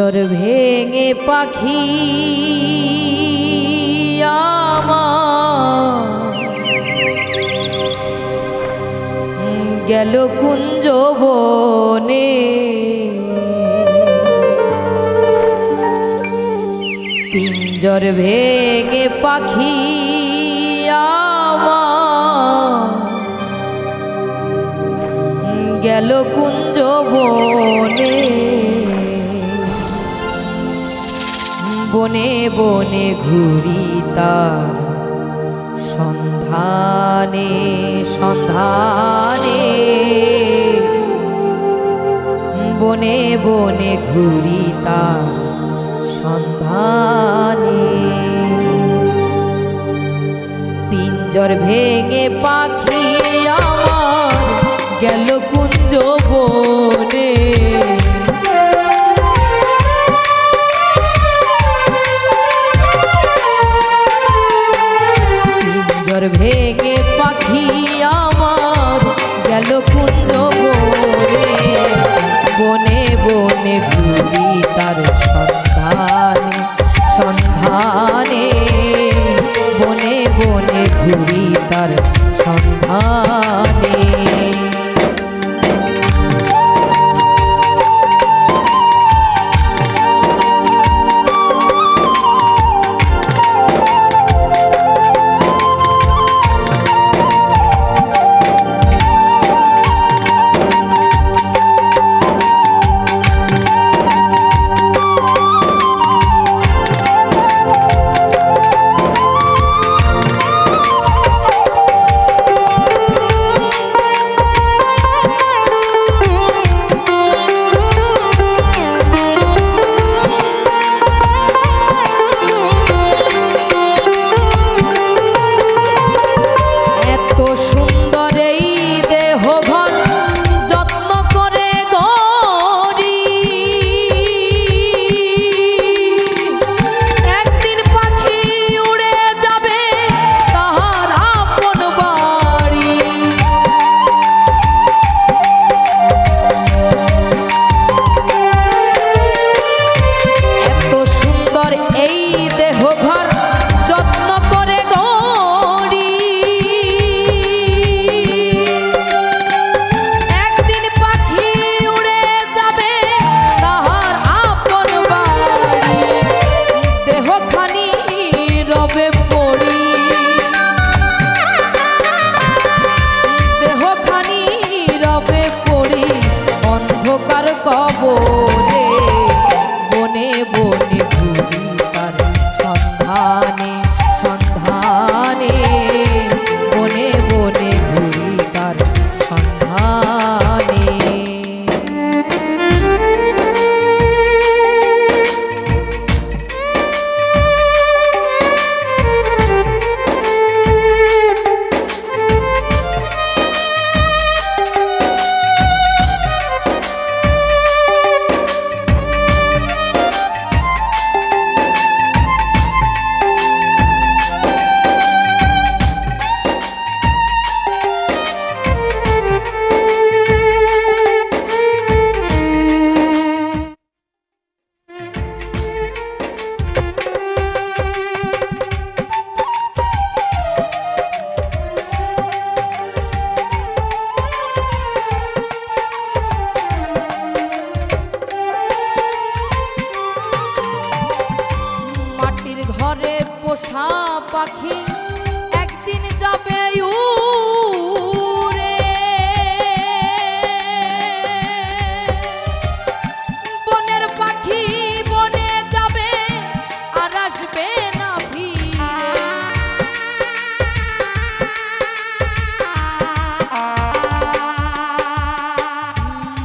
পিঞ্জর ভেঙে পাখি গেল কুঞ্জ বনে। পিঞ্জর ভেঙে পাখি গেল কুঞ্জ বনে। বনে বনে ঘুরি তার সন্ধানে সন্ধানে। বনে বনে ঘুরি তার সন্ধানে। পিঞ্জর ভেঙে পাখি আমার গেল কুঞ্জ বনে। পিঞ্জর ভেঙে পাখি আমার গেল কুঞ্জ বনে বনে বনে ঘুরি তার সন্ধানে সন্ধানে। বনে বনে ঘুরি তার সন্ধানে। দেহখানি পাখি একদিন যাবে উড়ে। বনের পাখি বনে যাবে আর আসবে না ফিরে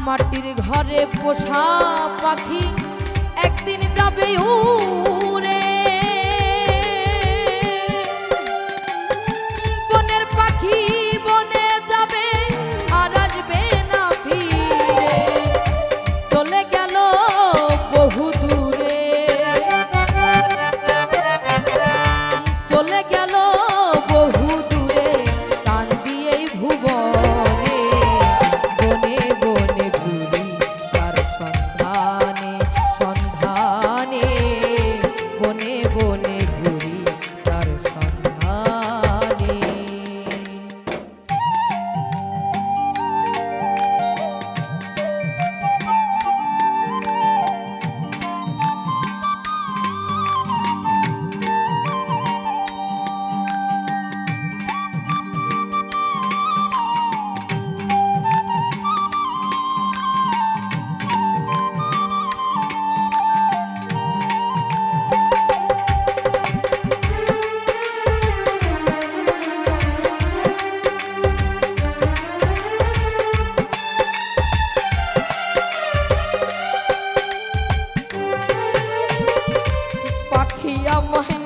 মাটির ঘরে পোষা পাখি একদিন যাবে উড়ে। রাখিয়া মহে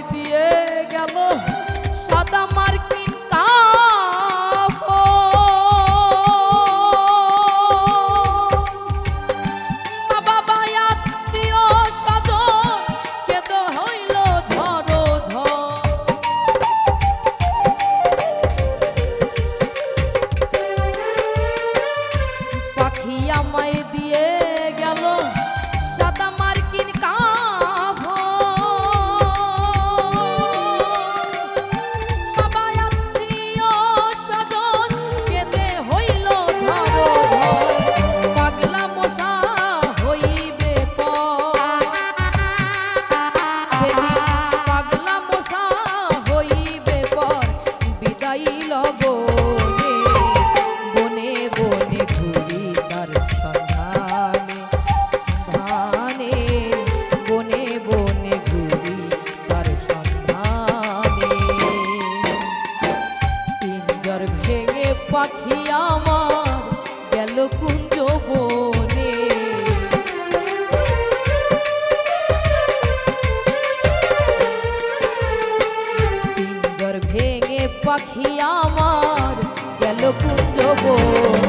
পাখি আমার গেল কুঞ্জবন